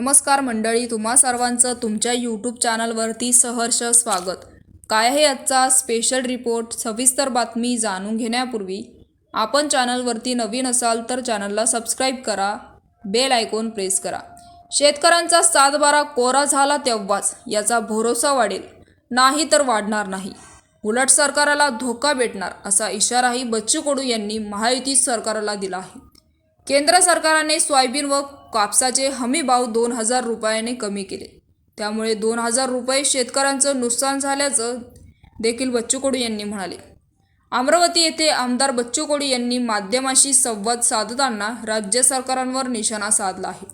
नमस्कार मंडळी तुम्हा सर्वांचं तुमच्या यूट्यूब चॅनलवरती सहर्ष स्वागत. काय आहे आजचा स्पेशल रिपोर्ट सविस्तर बातमी जाणून घेण्यापूर्वी आपण चॅनलवरती नवीन असाल तर चॅनलला सबस्क्राईब करा बेल आयकॉन प्रेस करा. शेतकऱ्यांचा सातबारा कोरा झाला तेव्हाच याचा भरोसा वाढेल. नाही तर वाढणार नाही. उलट सरकारला धोका भेटणार असा इशाराही बच्चू कडू यांनी महायुती सरकारला दिला आहे. केंद्र सरकारने सोयाबीन व कापसाचे हमी भाव दोन हजार रुपयाने कमी केले. त्यामुळे दोन हजार रुपये शेतकऱ्यांचं नुकसान झाल्याचं देखील बच्चू कडू यांनी म्हणाले. अमरावती येथे आमदार बच्चू कडू यांनी माध्यमाशी संवाद साधताना राज्य सरकारांवर निशाणा साधला आहे.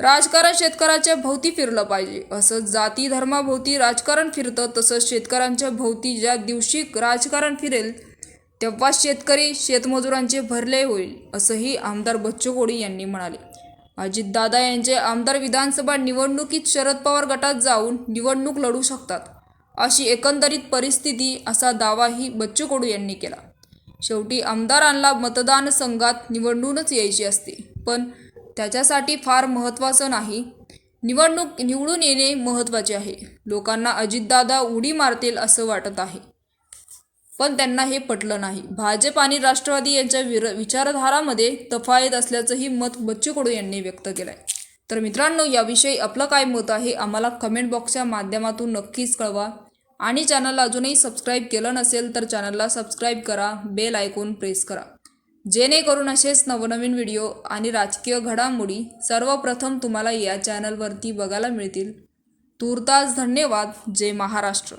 राजकारण शेतकऱ्याच्या भोवती फिरलं पाहिजे. असं जाती धर्माभोवती राजकारण फिरतं तसंच शेतकऱ्यांच्या भोवती ज्या दिवशी राजकारण फिरेल तेव्हा शेतकरी शेतमजुरांचे भरले होईल असंही आमदार बच्चू कोडी यांनी म्हणाले. अजितदादा यांचे आमदार विधानसभा निवडणुकीत शरद पवार गटात जाऊन निवडणूक लढू शकतात अशी एकंदरीत परिस्थिती असा दावाही बच्चू कडू यांनी केला. शेवटी आमदारांना मतदानसंघात निवडूनच यायची असते पण त्याच्यासाठी फार महत्त्वाचं नाही. निवडणूक निवडून येणे महत्त्वाचे आहे. लोकांना अजितदादा उडी मारतील असं वाटत आहे. पण त्यांना हे पटलं नाही. भाजप आणि राष्ट्रवादी यांच्या विर विचारधारामध्ये तफायत असल्याचंही मत बच्चू कडू यांनी व्यक्त केलं आहे तर मित्रांनो याविषयी आपलं काय मत आहे आम्हाला कमेंट बॉक्सच्या माध्यमातून नक्कीच कळवा. आणि चॅनलला अजूनही सबस्क्राईब केलं नसेल तर चॅनलला सबस्क्राईब करा बेल आयकॉन प्रेस करा. जेणेकरून असेच नवनवीन व्हिडिओ आणि राजकीय घडामोडी सर्वप्रथम तुम्हाला या चॅनलवरती बघायला मिळतील. तूर्तास धन्यवाद. जय महाराष्ट्र.